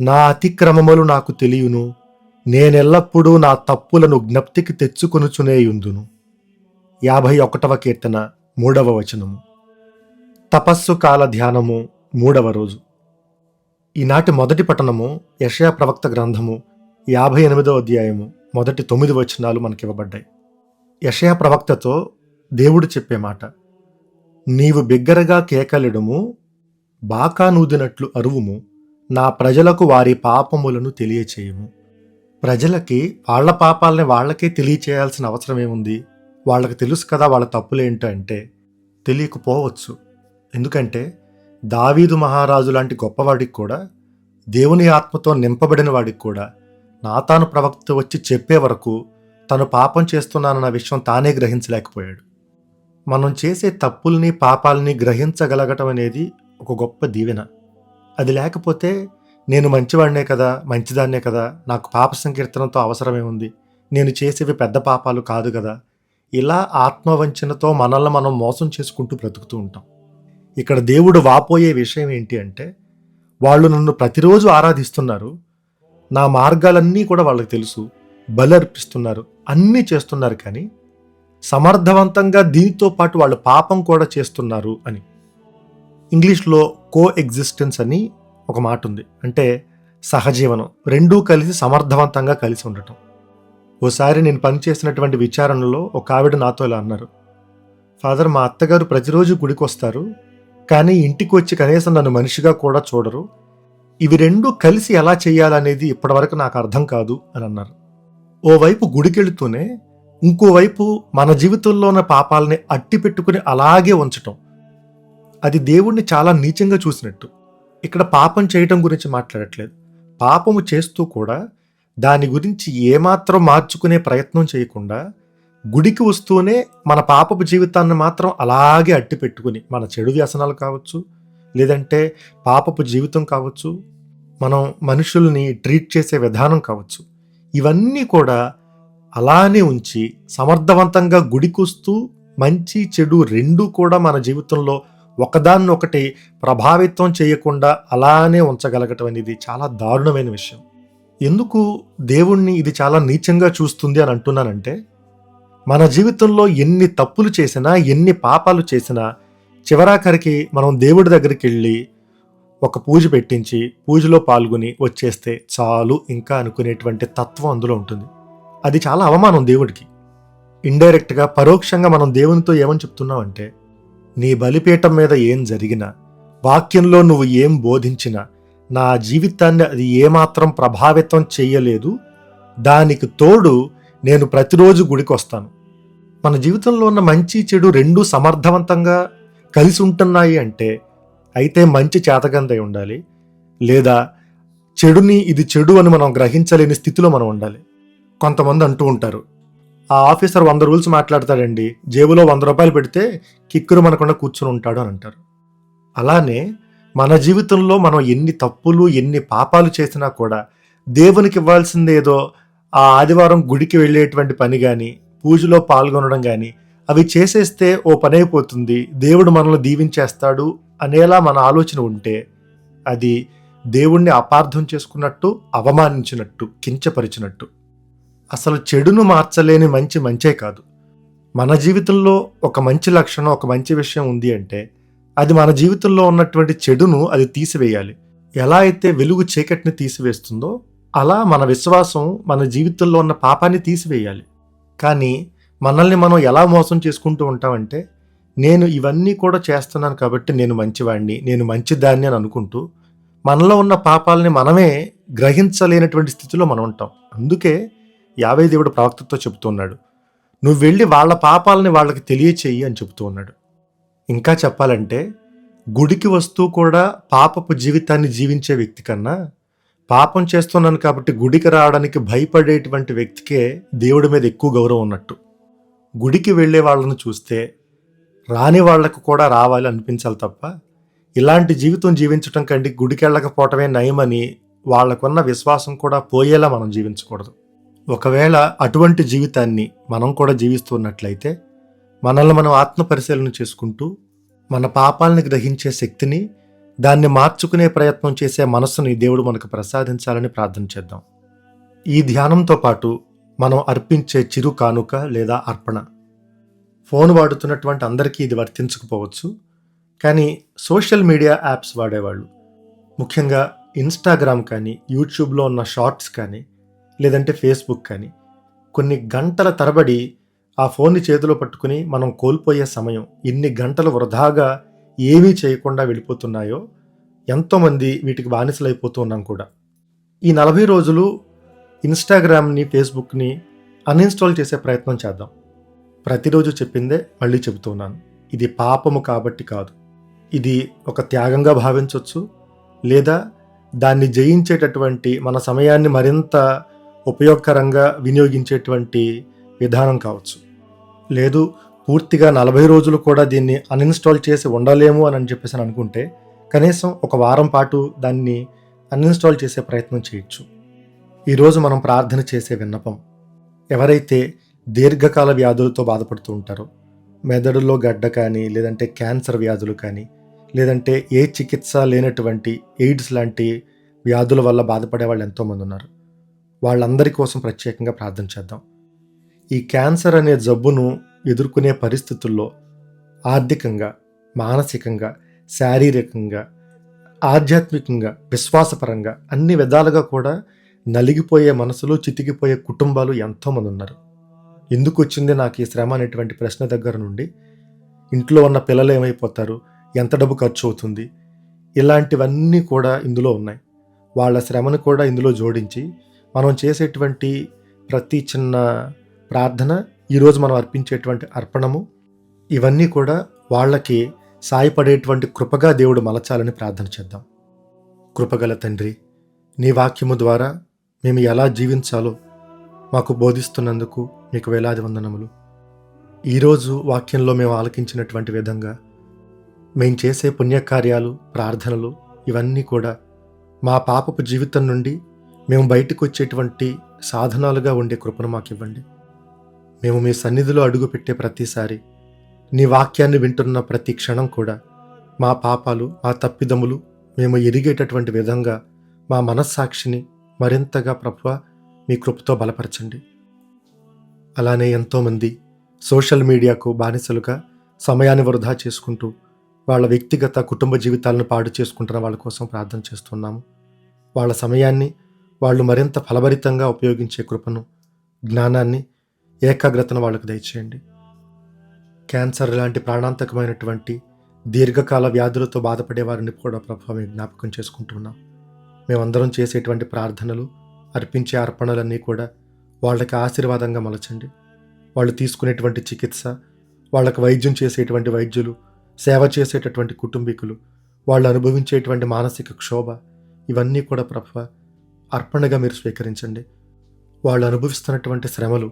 నా అతిక్రమములు నాకు తెలియను. నేనెల్లప్పుడూ నా తప్పులను జ్ఞప్తికి తెచ్చుకొనుచునేయుందును. యాభై ఒకటవ కీర్తన మూడవ వచనము. తపస్సు కాల ధ్యానము మూడవ రోజు. ఈనాటి మొదటి పట్టణము యషయా ప్రవక్త గ్రంథము యాభై ఎనిమిదవ అధ్యాయము మొదటి తొమ్మిది వచనాలు మనకివ్వబడ్డాయి. యషయా ప్రవక్తతో దేవుడు చెప్పే మాట నీవు బిగ్గరగా కేకలిడము బాకా నూదినట్లు అరువుము నా ప్రజలకు వారి పాపములను తెలియచేయము. ప్రజలకి వాళ్ళ పాపాలని వాళ్ళకే తెలియచేయాల్సిన అవసరం ఏముంది? వాళ్ళకి తెలుసు కదా వాళ్ళ తప్పులేంటో అంటే తెలియకపోవచ్చు. ఎందుకంటే దావీదు మహారాజు లాంటి గొప్పవాడికి కూడా దేవుని ఆత్మతో నింపబడిన వాడికి కూడా నాతాను ప్రవక్త వచ్చి చెప్పే వరకు తను పాపం చేస్తున్నానన్న విషయం తానే గ్రహించలేకపోయాడు. మనం చేసే తప్పుల్ని పాపాలని గ్రహించగలగటం అనేది ఒక గొప్ప దీవెన. అది లేకపోతే నేను మంచివాడినే కదా మంచిదాన్నే కదా నాకు పాప సంకీర్తనతో అవసరమే ఉంది. నేను చేసేవి పెద్ద పాపాలు కాదు కదా. ఇలా ఆత్మవంచనతో మనల్ని మనం మోసం చేసుకుంటూ బ్రతుకుతూ ఉంటాం. ఇక్కడ దేవుడు వాపోయే విషయం ఏంటి అంటే వాళ్ళు నన్ను ప్రతిరోజు ఆరాధిస్తున్నారు. నా మార్గాలన్నీ కూడా వాళ్ళకి తెలుసు. బలి అర్పిస్తున్నారు అన్నీ చేస్తున్నారు కానీ సమర్థవంతంగా దీనితో పాటు వాళ్ళు పాపం కూడా చేస్తున్నారు అని. ఇంగ్లీష్లో కో ఎగ్జిస్టెన్స్ అని ఒక మాట ఉంది. అంటే సహజీవనం. రెండూ కలిసి సమర్థవంతంగా కలిసి ఉండటం. ఓసారి నేను పనిచేసినటువంటి విచారణలో ఒక ఆవిడ నాతో ఇలా అన్నారు. ఫాదర్ మా అత్తగారు ప్రతిరోజు గుడికి వస్తారు కానీ ఇంటికి వచ్చి కనీసం నన్ను మనిషిగా కూడా చూడరు. ఇవి రెండు కలిసి ఎలా చేయాలనేది ఇప్పటివరకు నాకు అర్థం కాదు అని అన్నారు. ఓవైపు గుడికెళ్తూనే ఇంకోవైపు మన జీవితంలో ఉన్న పాపాలని అట్టి పెట్టుకుని అలాగే ఉంచటం. అది దేవుణ్ణి చాలా నీచంగా చూసినట్టు. ఇక్కడ పాపం చేయటం గురించి మాట్లాడట్లేదు. పాపము చేస్తూ కూడా దాని గురించి ఏమాత్రం మార్చుకునే ప్రయత్నం చేయకుండా గుడికి వస్తూనే మన పాపపు జీవితాన్ని మాత్రం అలాగే అట్టి పెట్టుకుని మన చెడు వ్యసనాలు కావచ్చు లేదంటే పాపపు జీవితం కావచ్చు మనం మనుషుల్ని ట్రీట్ చేసే విధానం కావచ్చు ఇవన్నీ కూడా అలానే ఉంచి సమర్థవంతంగా గుడికొస్తూ మంచి చెడు రెండూ కూడా మన జీవితంలో ఒకదాన్నొకటి ప్రభావితం చేయకుండా అలానే ఉంచగలగటం అనేది చాలా దారుణమైన విషయం. ఎందుకు దేవుణ్ణి ఇది చాలా నీచంగా చూస్తుంది అని అంటున్నానంటే మన జీవితంలో ఎన్ని తప్పులు చేసినా ఎన్ని పాపాలు చేసినా చివరాఖరికి మనం దేవుడి దగ్గరికి వెళ్ళి ఒక పూజ పెట్టించి పూజలో పాల్గొని వచ్చేస్తే చాలు ఇంకా అనుకునేటువంటి తత్వం అందులో ఉంటుంది. అది చాలా అవమానం దేవుడికి. ఇండైరెక్ట్గా పరోక్షంగా మనం దేవునితో ఏమని చెప్తున్నామంటే నీ బలిపీఠం మీద ఏం జరిగినా వాక్యంలో నువ్వు ఏం బోధించినా నా జీవితాన్ని అది ఏమాత్రం ప్రభావితం చేయలేదు. దానికి తోడు నేను ప్రతిరోజు గుడికొస్తాను. మన జీవితంలో ఉన్న మంచి చెడు రెండూ సమర్థవంతంగా కలిసి ఉంటున్నాయి అంటే అయితే మంచి చేతకందై ఉండాలి. లేదా చెడుని ఇది చెడు అని మనం గ్రహించలేని స్థితిలో మనం ఉండాలి. కొంతమంది అంటూ ఉంటారు ఆ ఆఫీసర్ వంద రూల్స్ మాట్లాడతాడండి. జేబులో వంద రూపాయలు పెడితే కిక్కురు మనకుండా కూర్చుని ఉంటాడు అని అంటారు. అలానే మన జీవితంలో మనం ఎన్ని తప్పులు ఎన్ని పాపాలు చేసినా కూడా దేవునికి ఇవ్వాల్సింది ఏదో ఆ ఆదివారం గుడికి వెళ్ళేటువంటి పని కానీ పూజలో పాల్గొనడం కానీ అవి చేసేస్తే ఓ పని అయిపోతుంది. దేవుడు మనల్ని దీవించేస్తాడు అనేలా మన ఆలోచన ఉంటే అది దేవుణ్ణి అపార్థం చేసుకున్నట్టు అవమానించినట్టు కించపరిచినట్టు. అసలు చెడును మార్చలేని మంచి మంచే కాదు. మన జీవితంలో ఒక మంచి లక్షణం ఒక మంచి విషయం ఉంది అంటే అది మన జీవితంలో ఉన్నటువంటి చెడును అది తీసివేయాలి. ఎలా అయితే వెలుగు చీకటిని తీసివేస్తుందో అలా మన విశ్వాసం మన జీవితంలో ఉన్న పాపాన్ని తీసివేయాలి. కానీ మనల్ని మనం ఎలా మోసం చేసుకుంటూ ఉంటామంటే నేను ఇవన్నీ కూడా చేస్తున్నాను కాబట్టి నేను మంచివాడిని నేను మంచిదాన్ని అని అనుకుంటూ మనలో ఉన్న పాపాలని మనమే గ్రహించలేనటువంటి స్థితిలో మనం ఉంటాం. అందుకే యావే దేవుడు ప్రవక్తతో చెబుతున్నాడు నువ్వు వెళ్ళి వాళ్ళ పాపాలని వాళ్ళకి తెలియచేయి అని చెబుతూ ఉన్నాడు ఇంకా చెప్పాలంటే గుడికి వస్తూ కూడా పాపపు జీవితాన్ని జీవించే వ్యక్తి కన్నా పాపం చేస్తున్నాను కాబట్టి గుడికి రావడానికి భయపడేటువంటి వ్యక్తికే దేవుడి మీద ఎక్కువ గౌరవం ఉన్నట్టు. గుడికి వెళ్ళే వాళ్ళను చూస్తే రాని వాళ్ళకు కూడా రావాలి అనిపించాలి తప్ప ఇలాంటి జీవితం జీవించటం కంటే గుడికి వెళ్ళకపోవటమే నయమని వాళ్ళకున్న విశ్వాసం కూడా పోయేలా మనం జీవించకూడదు. ఒకవేళ అటువంటి జీవితాన్ని మనం కూడా జీవిస్తున్నట్లయితే మనల్ని మనం ఆత్మ పరిశీలన చేసుకుంటూ మన పాపాలని గ్రహించే శక్తిని దాన్ని మార్చుకునే ప్రయత్నం చేసే మనస్సుని దేవుడు మనకు ప్రసాదించాలని ప్రార్థన చేద్దాం. ఈ ధ్యానంతో పాటు మనం అర్పించే చిరు కానుక లేదా అర్పణ. ఫోన్ వాడుతున్నటువంటి అందరికీ ఇది వర్తించకపోవచ్చు కానీ సోషల్ మీడియా యాప్స్ వాడేవాళ్ళు. ముఖ్యంగా ఇన్స్టాగ్రామ్ కానీ యూట్యూబ్లో ఉన్న షార్ట్స్ కానీ లేదంటే ఫేస్బుక్ కానీ. కొన్ని గంటల తరబడి ఆ ఫోన్ని చేతిలో పట్టుకుని మనం కోల్పోయే సమయం ఇన్ని గంటలు వృధాగా ఏమీ చేయకుండా వెళ్ళిపోతున్నాయో ఎంతోమంది వీటికి బానిసలైపోతూ ఉన్నాం కూడా. ఈ నలభై రోజులు ఇన్స్టాగ్రామ్ని ఫేస్బుక్ని అన్ఇన్స్టాల్ చేసే ప్రయత్నం చేద్దాం. ప్రతిరోజు చెప్పిందే మళ్ళీ చెబుతున్నాను. ఇది పాపము కాబట్టి కాదు. ఇది ఒక త్యాగంగా భావించవచ్చు లేదా దాన్ని జయించేటటువంటి మన సమయాన్ని మరింత ఉపయోగకరంగా వినియోగించేటువంటి విధానం కావచ్చు. లేదు పూర్తిగా నలభై రోజులు కూడా దీన్ని అన్ఇన్స్టాల్ చేసి ఉండలేము అని చెప్పేసి అనుకుంటే కనీసం ఒక వారం పాటు దాన్ని అన్ఇన్స్టాల్ చేసే ప్రయత్నం చేయొచ్చు. ఈరోజు మనం ప్రార్థన చేసే విన్నపం ఎవరైతే దీర్ఘకాల వ్యాధులతో బాధపడుతూ ఉంటారో మెదడులో గడ్డ కానీ లేదంటే క్యాన్సర్ వ్యాధులు కానీ లేదంటే ఏ చికిత్స లేనటువంటి ఎయిడ్స్ లాంటి వ్యాధుల వల్ల బాధపడే వాళ్ళు ఎంతోమంది ఉన్నారు. వాళ్ళందరి కోసం ప్రత్యేకంగా ప్రార్థన చేద్దాం. ఈ క్యాన్సర్ అనే జబ్బును ఎదుర్కొనే పరిస్థితుల్లో ఆర్థికంగా మానసికంగా శారీరకంగా ఆధ్యాత్మికంగా విశ్వాసపరంగా అన్ని విధాలుగా కూడా నలిగిపోయే మనసులు చితికిపోయే కుటుంబాలు ఎంతోమంది ఉన్నారు. ఎందుకు వచ్చింది నాకు ఈ శ్రమ అనేటువంటి ప్రశ్న దగ్గర నుండి? ఇంట్లో ఉన్న పిల్లలు ఏమైపోతారు? ఎంత డబ్బు ఖర్చు అవుతుంది? ఇలాంటివన్నీ కూడా ఇందులో ఉన్నాయి. వాళ్ళ శ్రమను కూడా ఇందులో జోడించి మనం చేసేటువంటి ప్రతి చిన్న ప్రార్థన ఈరోజు మనం అర్పించేటువంటి అర్పణము ఇవన్నీ కూడా వాళ్ళకి సాయపడేటువంటి కృపగా దేవుడు మలచాలని ప్రార్థన చేద్దాం. కృపగల తండ్రి నీ వాక్యము ద్వారా మేము ఎలా జీవించాలో మాకు బోధిస్తున్నందుకు మీకు వేలాది వందనములు. ఈరోజు వాక్యంలో మేము ఆలకించినటువంటి విధంగా మేము చేసే పుణ్యకార్యాలు ప్రార్థనలు ఇవన్నీ కూడా మా పాపపు జీవితం నుండి మేము బయటకు వచ్చేటువంటి సాధనాలుగా ఉండే కృపను మాకు ఇవ్వండి మేము మీ సన్నిధిలో అడుగుపెట్టే ప్రతిసారి నీ వాక్యాన్ని వింటున్న ప్రతి క్షణం కూడా మా పాపాలు మా తప్పిదములు మేము ఎరిగేటటువంటి విధంగా మా మనస్సాక్షిని మరింతగా ప్రభువ మీ కృపతో బలపరచండి. అలానే ఎంతోమంది సోషల్ మీడియాకు బానిసలుగా సమయాన్ని వృధా చేసుకుంటూ వాళ్ళ వ్యక్తిగత కుటుంబ జీవితాలను పాడు చేసుకుంటున్న వాళ్ళ కోసం ప్రార్థన చేస్తున్నాము. వాళ్ళ సమయాన్ని వాళ్ళు మరింత ఫలభరితంగా ఉపయోగించే కృపను జ్ఞానాన్ని ఏకాగ్రతను వాళ్ళకు దయచేయండి. క్యాన్సర్ లాంటి ప్రాణాంతకమైనటువంటి దీర్ఘకాల వ్యాధులతో బాధపడే వారిని కూడా ప్రభావ మేము జ్ఞాపకం చేసుకుంటున్నాం మేమందరం చేసేటువంటి ప్రార్థనలు అర్పించే అర్పణలన్నీ కూడా వాళ్ళకి ఆశీర్వాదంగా మలచండి. వాళ్ళు తీసుకునేటువంటి చికిత్స వాళ్ళకి వైద్యం చేసేటువంటి వైద్యులు సేవ చేసేటటువంటి కుటుంబీకులు వాళ్ళు అనుభవించేటువంటి మానసిక క్షోభ ఇవన్నీ కూడా ప్రభ అర్పణగా మీరు స్వీకరించండి. వాళ్ళు అనుభవిస్తున్నటువంటి శ్రమలు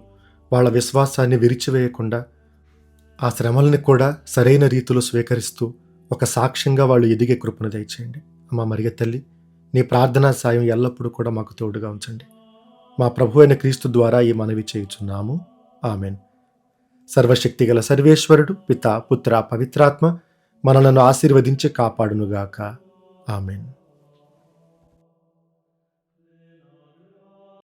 వాళ్ళ విశ్వాసాన్ని విరిచివేయకుండా ఆ శ్రమల్ని కూడా సరైన రీతిలో స్వీకరిస్తూ ఒక సాక్ష్యంగా వాళ్ళు ఎదిగే కృపను దయచేయండి. అమ్మ మరియ తల్లి నీ ప్రార్థనా సాయం ఎల్లప్పుడూ కూడా మాకు తోడుగా ఉంచండి. మా ప్రభు అయిన క్రీస్తు ద్వారా ఈ మనవి చేయుచున్నాము. ఆమెన్. సర్వశక్తిగల సర్వేశ్వరుడు పిత పుత్ర పవిత్రాత్మ మనలను ఆశీర్వదించి కాపాడునుగాక. ఆమెన్.